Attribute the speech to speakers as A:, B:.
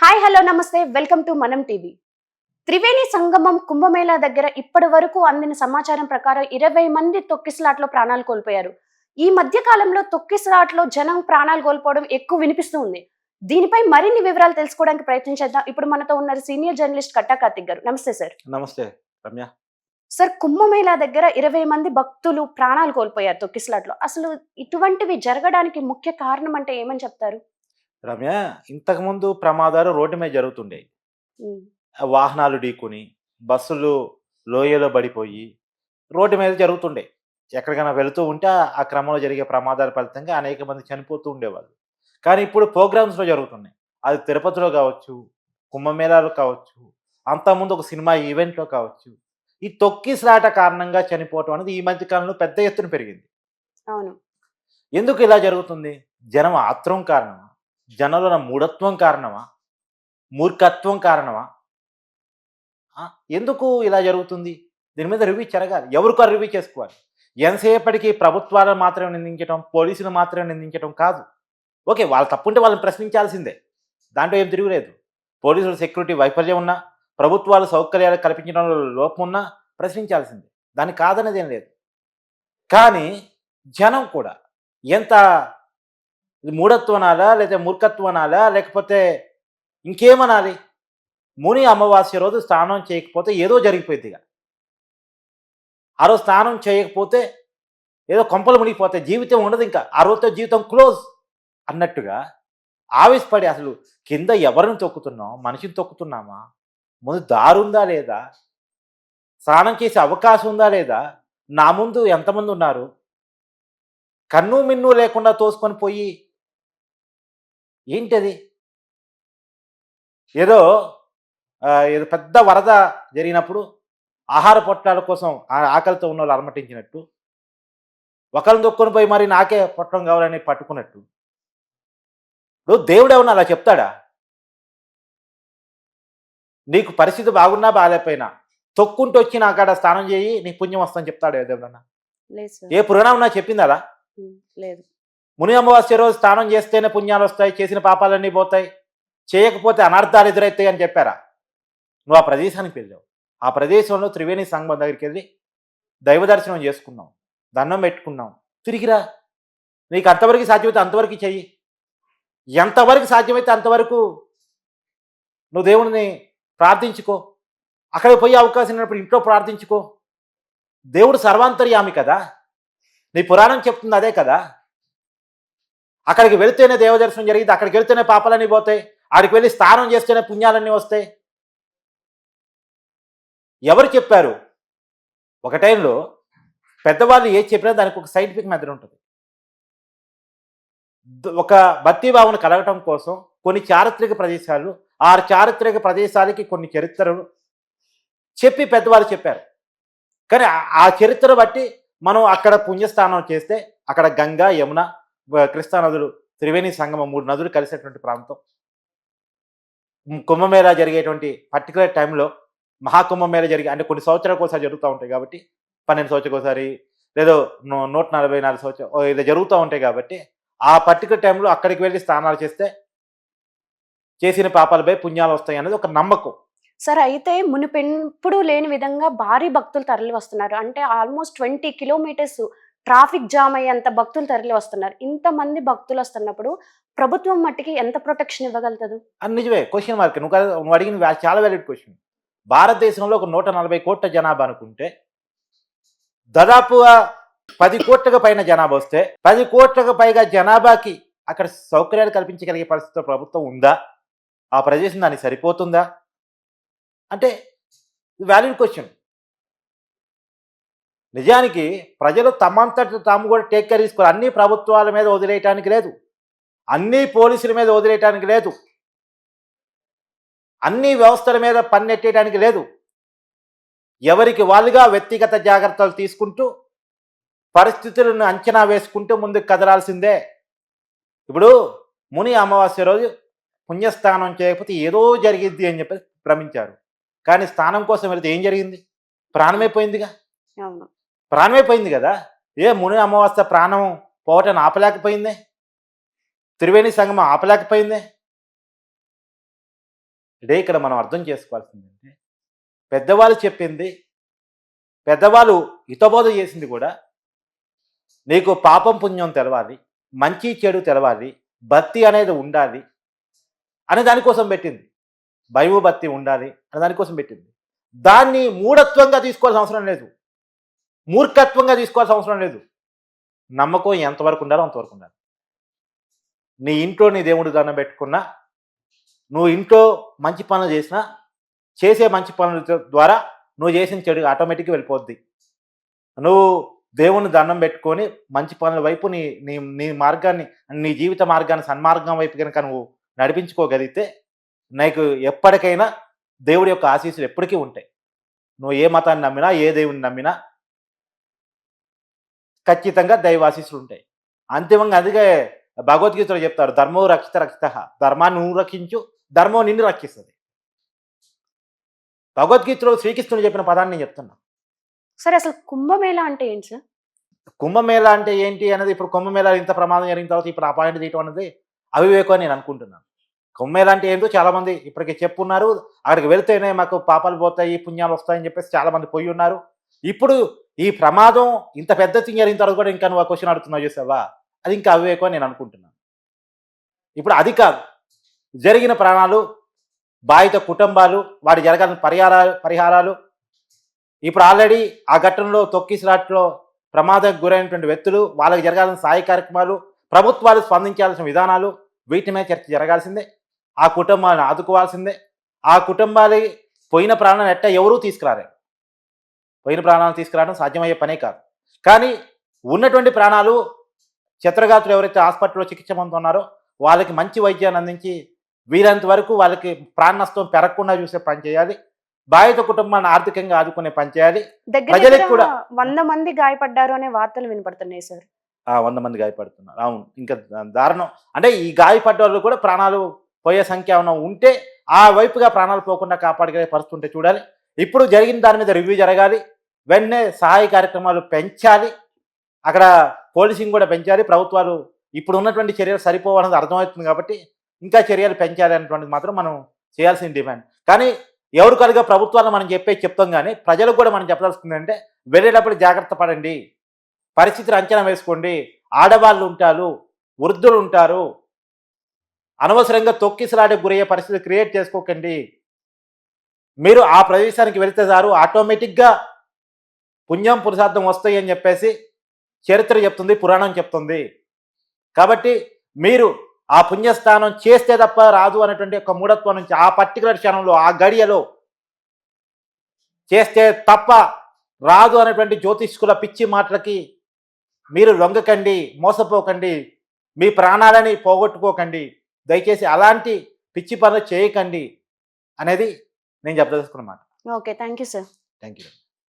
A: Hi hello నమస్తే. Welcome to Manam TV. Triveni Sangamam Kumbh Mela దగ్గర ఇప్పటి వరకు అందిన సమాచారం ప్రకారం ఇరవై మంది తొక్కిసలాట్లో ప్రాణాలు కోల్పోయారు. ఈ మధ్య కాలంలో తొక్కిసలాట్లో జనం ప్రాణాలు కోల్పోవడం ఎక్కువ వినిపిస్తూ ఉంది. దీనిపై మరిన్ని వివరాలు తెలుసుకోవడానికి ప్రయత్నించేద్దాం ఇప్పుడు మనతో ఉన్నారు సీనియర్ జర్నలిస్ట్ కట్టా కార్తిక్ గారు. నమస్తే సార్.
B: నమస్తే రమ్య.
A: సార్ కుంభమేళా దగ్గర ఇరవై మంది భక్తులు ప్రాణాలు కోల్పోయారు తొక్కిసలాట్లో. అసలు ఇటువంటివి జరగడానికి ముఖ్య కారణం అంటే ఏమని చెప్తారు?
B: రమ్య ఇంతకుముందు ప్రమాదాలు రోడ్డు మీద జరుగుతుండే వాహనాలు ఢీకొని బస్సులు లోయలో పడిపోయి రోడ్డు మీద జరుగుతుండే. ఎక్కడికైనా వెళుతూ ఉంటే ఆ క్రమంలో జరిగే ప్రమాదాల ఫలితంగా అనేక మంది చనిపోతూ ఉండేవాళ్ళు. కానీ ఇప్పుడు ప్రోగ్రామ్స్లో జరుగుతున్నాయి. అది తిరుపతిలో కావచ్చు కుంభమేళాలో కావచ్చు అంతకుముందు ఒక సినిమా ఈవెంట్లో కావచ్చు. ఈ తొక్కిసలాట కారణంగా చనిపోవటం అనేది ఈ మధ్య కాలంలో పెద్ద ఎత్తున పెరిగింది.
A: అవును.
B: ఎందుకు ఇలా జరుగుతుంది? జనం ఆత్రం కారణమా? జనంలో మూఢత్వం కారణమా? మూర్ఖత్వం కారణమా? ఎందుకు ఇలా జరుగుతుంది? దీని మీద రివ్యూ జరగాలి. ఎవరికో రివ్యూ చేసుకోవాలి. ఎంతసేపటికి ప్రభుత్వాలను మాత్రమే నిందించడం పోలీసులు మాత్రమే నిందించడం కాదు. ఓకే వాళ్ళు తప్పుంటే వాళ్ళని ప్రశ్నించాల్సిందే. దాంట్లో ఏం తిరుగులేదు. పోలీసుల సెక్యూరిటీ వైఫల్యం ఉన్నా ప్రభుత్వాలు సౌకర్యాలు కల్పించడంలో లోపం ఉన్నా ప్రశ్నించాల్సిందే. దాన్ని కాదనేది ఏం లేదు. కానీ జనం కూడా ఎంత ఇది మూఢత్వనాలా లేదా మూర్ఖత్వనాలా లేకపోతే ఇంకేమనాలి? ముని అమావాస్య రోజు స్నానం చేయకపోతే ఏదో జరిగిపోయింది ఇక ఆ రోజు స్నానం చేయకపోతే ఏదో కొంపలు మునిగిపోతాయి. జీవితం ఉండదు ఇంకా. ఆ రోజుతో జీవితం క్లోజ్ అన్నట్టుగా ఆవేశపడి అసలు కింద ఎవరిని తొక్కుతున్నాం? మనిషిని తొక్కుతున్నామా? ముందు దారుందా లేదా? స్నానం చేసే అవకాశం ఉందా లేదా? నా ముందు ఎంతమంది ఉన్నారు? కన్ను మిన్ను లేకుండా తోసుకొని పోయి ఏంటది? ఏదో ఏదో పెద్ద వరద జరిగినప్పుడు ఆహార పొట్లాల కోసం ఆ- ఆకలితో ఉన్న వాళ్ళు అలమటించినట్టు ఒకరిని దొక్కొని పోయి మరి నాకే పొట్టం కావాలని పట్టుకున్నట్టు. ఇప్పుడు దేవుడు ఏమన్నా అలా చెప్తాడా? నీకు పరిస్థితి బాగున్నా బాగాలేకపోయినా తొక్కుంటూ వచ్చి నా కాడ స్నానం చేయి నీకు పుణ్యం వస్తుందని చెప్తాడు దేవుడన్నా? ఏ పురాణం నా చెప్పింది అలా?
A: లేదు.
B: ముని అమావాస్య రోజు స్నానం చేస్తేనే పుణ్యాలు వస్తాయి చేసిన పాపాలన్నీ పోతాయి చేయకపోతే అనర్థాలు ఎదురవుతాయి అని చెప్పారా? నువ్వు ఆ ప్రదేశానికి వెళ్ళావు. ఆ ప్రదేశంలో త్రివేణి సంఘం దగ్గరికి వెళ్ళి దైవ దర్శనం చేసుకున్నాం దండం పెట్టుకున్నాం తిరిగిరా. నీకు అంతవరకు సాధ్యమైతే అంతవరకు చెయ్యి. ఎంతవరకు సాధ్యమైతే అంతవరకు నువ్వు దేవుడిని ప్రార్థించుకో. అక్కడికి పోయే అవకాశం ఉన్నప్పుడు ఇంట్లో ప్రార్థించుకో. దేవుడు సర్వాంతర్యామి కదా. నీ పురాణం చెప్తుంది అదే కదా. అక్కడికి వెళితేనే దేవదర్శనం జరిగింది అక్కడికి వెళితేనే పాపాలన్నీ పోతాయి ఆడికి వెళ్ళి స్నానం చేస్తేనే పుణ్యాలన్నీ వస్తాయి. ఎవరు చెప్పారు? ఒక టైంలో పెద్దవాళ్ళు ఏది చెప్పినా దానికి ఒక సైంటిఫిక్ మెథడ్ ఉంటుంది. ఒక భక్తి భావన కలగటం కోసం కొన్ని చారిత్రక ప్రదేశాలు ఆ చారిత్రక ప్రదేశాలకి కొన్ని చరిత్రలు చెప్పి పెద్దవాళ్ళు చెప్పారు. కానీ ఆ- చరిత్ర బట్టి మనం అక్కడ పుణ్యస్నానం చేస్తే అక్కడ గంగా యమున కృష్ణా నదులు త్రివేణి సంగమం మూడు నదులు కలిసేటువంటి ప్రాంతం. కుంభమేళ జరిగేటువంటి పర్టికులర్ టైంలో మహాకుంభమేళ జరిగే అంటే కొన్ని సంవత్సరాలకు ఒకసారి జరుగుతూ ఉంటాయి కాబట్టి పన్నెండు సంవత్సరాలకు ఒకసారి లేదో నూ- నూట నలభై నాలుగు సంవత్సరం ఇలా జరుగుతూ ఉంటాయి కాబట్టి ఆ పర్టికులర్ టైంలో అక్కడికి వెళ్ళి స్నానాలు చేస్తే చేసిన పాపాలపై పుణ్యాలు వస్తాయి అనేది ఒక నమ్మకం.
A: సార్ అయితే మునిపెప్పుడు లేని విధంగా భారీ భక్తులు తరలి వస్తున్నారు అంటే almost twenty kilometers traffic jam అయ్యేంత భక్తులు తరలి వస్తున్నారు. ఇంతమంది భక్తులు వస్తున్నప్పుడు ప్రభుత్వం మట్టికి ఎంత ప్రొటెక్షన్ ఇవ్వగలుగుతుంది?
B: అది నిజమే. క్వశ్చన్ మార్క్ నువ్వు నువ్వు అడిగిన చాలా వ్యాలిడ్ క్వశ్చన్ భారతదేశంలో ఒక నూట నలభై కోట్ల జనాభా అనుకుంటే దాదాపుగా పది కోట్లకు పైన జనాభా వస్తే పది కోట్లకు పైగా జనాభాకి అక్కడ సౌకర్యాలు కల్పించగలిగే పరిస్థితిలో ప్రభుత్వం ఉందా? ఆ ప్రదేశం దానికి సరిపోతుందా? అంటే వ్యాలిడ్ క్వశ్చన్ నిజానికి ప్రజలు తమంతట తాము కూడా టేక్ కేర్ తీసుకోవాలి. అన్ని ప్రభుత్వాల మీద వదిలేయటానికి లేదు. అన్ని పోలీసుల మీద వదిలేయటానికి లేదు. అన్ని వ్యవస్థల మీద పన్నెట్టేయడానికి లేదు. ఎవరికి వాళ్ళుగా వ్యక్తిగత జాగ్రత్తలు తీసుకుంటూ పరిస్థితులను అంచనా వేసుకుంటూ ముందుకు కదలాల్సిందే. ఇప్పుడు ముని అమావాస్య రోజు పుణ్యస్నానం చేయకపోతే ఏదో జరిగిద్ది అని చెప్పి భ్రమించారు. కానీ స్నానం కోసం వెళితే ఏం జరిగింది? ప్రాణమైపోయిందిగా
A: అవును.
B: ప్రాణమైపోయింది కదా. ఏ ముని అమావాస్య ప్రాణం పోవటాన్ని ఆపలేకపోయిందే? త్రివేణి సంగమం ఆపలేకపోయిందే? అంటే ఇక్కడ మనం అర్థం చేసుకోవాల్సిందంటే పెద్దవాళ్ళు చెప్పింది పెద్దవాళ్ళు హితబోధ చేసింది కూడా నీకు పాపం పుణ్యం తెలవాలి మంచి చెడు తెలవాలి భక్తి అనేది ఉండాలి అనే దానికోసం పెట్టింది. భయము భక్తి ఉండాలి అనే దానికోసం పెట్టింది. దాన్ని మూఢత్వంగా తీసుకోవాల్సిన అవసరం లేదు. మూర్ఖత్వంగా తీసుకోవాల్సిన అవసరం లేదు. నమ్మకం ఎంతవరకు ఉండాలో అంతవరకు ఉండాలి. నీ ఇంట్లో నీ దేవుడి దండం పెట్టుకున్నా నువ్వు ఇంట్లో మంచి పనులు చేసినా చేసే మంచి పనుల ద్వారా నువ్వు చేసిన చెడు ఆటోమేటిక్గా వెళ్ళిపోద్ది. నువ్వు దేవుని దండం పెట్టుకొని మంచి పనుల వైపు నీ నీ నీ మార్గాన్ని నీ జీవిత మార్గాన్ని సన్మార్గం వైపు కనుక నువ్వు నడిపించుకోగలిగితే నీకు ఎప్పటికైనా దేవుడి యొక్క ఆశీస్సులు ఎప్పటికీ ఉంటాయి. నువ్వు ఏ మతాన్ని నమ్మినా ఏ దేవుని నమ్మినా ఖచ్చితంగా దైవ ఆశీస్సులు ఉంటాయి అంతిమంగా అందుకే భగవద్గీతలో చెప్తారు ధర్మో రక్షిత రక్షిత ధర్మాన్ని నువ్వు రక్షించు ధర్మం నిన్ను రక్షిస్తుంది. భగవద్గీతలో శ్రీకృష్ణుడు చెప్పిన పదాన్ని నేను చెప్తున్నా.
A: సరే అసలు కుంభమేళ అంటే ఏంటి సార్?
B: కుంభమేళ అంటే ఏంటి అనేది ఇప్పుడు కుంభమేళ ఇంత ప్రమాదం జరిగిన తర్వాత ఇప్పుడు ఆ పాయింట్ తీయటం అనేది అవివేకం అని నేను అనుకుంటున్నాను. కుంభమేళ అంటే ఏంటో చాలా మంది ఇప్పటికే చెప్పున్నారు అక్కడికి వెళ్తేనే మాకు పాపాలు పోతాయి పుణ్యాలు వస్తాయని చెప్పేసి చాలా మంది పోయి ఉన్నారు. ఇప్పుడు ఈ ప్రమాదం ఇంత పెద్ద థింగ్ జరిగిన తర్వాత కూడా ఇంకా నువ్వు ఆ క్వశ్చన్ అడుగుతున్నావు చూసావా? అది ఇంకా అవివేకం నేను అనుకుంటున్నాను. ఇప్పుడు అది కాదు. జరిగిన ప్రాణాలు బాధిత కుటుంబాలు వాటి జరగాల్సిన పరిహారాలు పరిహారాలు. ఇప్పుడు ఆల్రెడీ ఆ ఘట్టంలో తొక్కిసలాట్లో ప్రమాదానికి గురైనటువంటి వ్యక్తులు వాళ్ళకి జరగాల్సిన సాయ కార్యక్రమాలు ప్రభుత్వాలు స్పందించాల్సిన విధానాలు వీటి మీద చర్చ జరగాల్సిందే. ఆ కుటుంబాలను ఆదుకోవాల్సిందే. ఆ కుటుంబాలు పోయిన ప్రాణాన్ని ఎట్ట ఎవరూ తీసుకురారే పోయిన ప్రాణాలను తీసుకురావడం సాధ్యమయ్యే పనే కాదు. కానీ ఉన్నటువంటి ప్రాణాలు చిత్రగాతులు ఎవరైతే హాస్పిటల్లో చికిత్స పొందుతున్నారో వాళ్ళకి మంచి వైద్యాన్ని అందించి వీరంత వరకు వాళ్ళకి ప్రాణ నష్టం పెరగకుండా చూసే పని చేయాలి. బాధిత కుటుంబాన్ని ఆర్థికంగా ఆదుకునే పని చేయాలి. ప్రజలకు కూడా-
A: వంద మంది గాయపడ్డారు అనే వార్తలు వినపడుతున్నాయి సార్.
B: ఆ వంద మంది గాయపడుతున్నారు. అవును. ఇంకా దారుణం. అంటే ఈ గాయపడ్డ వాళ్ళు కూడా ప్రాణాలు పోయే సంఖ్య ఏమైనా ఉంటే ఆ వైపుగా ప్రాణాలు పోకుండా కాపాడుకునే పరిస్థితి ఉంటే చూడాలి. ఇప్పుడు జరిగిన దాని మీద రివ్యూ జరగాలి. వెంటనే సహాయ కార్యక్రమాలు పెంచాలి. అక్కడ పోలీసింగ్ కూడా పెంచాలి. ప్రభుత్వాలు ఇప్పుడు ఉన్నటువంటి చర్యలు సరిపోవాలన్నది అర్థమవుతుంది కాబట్టి ఇంకా చర్యలు పెంచాలి అనేటువంటిది మాత్రం మనం చేయాల్సిన డిమాండ్. కానీ ఎవరు కనుక ప్రభుత్వాలు మనం చెప్పే చెప్తాం కానీ ప్రజలకు కూడా మనం చెప్పాల్సింది అంటే వెళ్ళేటప్పుడు జాగ్రత్త పడండి. పరిస్థితిని అంచనా వేసుకోండి. ఆడవాళ్ళు ఉంటారు వృద్ధులు ఉంటారు. అనవసరంగా తొక్కిసలాడే గురయ్యే పరిస్థితి క్రియేట్ చేసుకోకండి. మీరు ఆ ప్రదేశానికి వెళితే సారు ఆటోమేటిక్గా పుణ్యం పురుషార్థం వస్తాయి అని చెప్పేసి చరిత్ర చెప్తుంది పురాణం చెప్తుంది. కాబట్టి మీరు ఆ పుణ్యస్థానం చేస్తే తప్ప రాదు అనేటువంటి ఒక మూఢత్వం నుంచి ఆ పర్టికులర్ క్షణంలో ఆ గడియలో చేస్తే తప్ప రాదు అనేటువంటి జ్యోతిష్కుల పిచ్చి మాటలకి మీరు లొంగకండి మోసపోకండి మీ ప్రాణాలని పోగొట్టుకోకండి దయచేసి అలాంటి పిచ్చి పనులు చేయకండి అనేది నేను చెప్పదలుచుకున్నమాట
A: okay thank you sir.
B: Thank you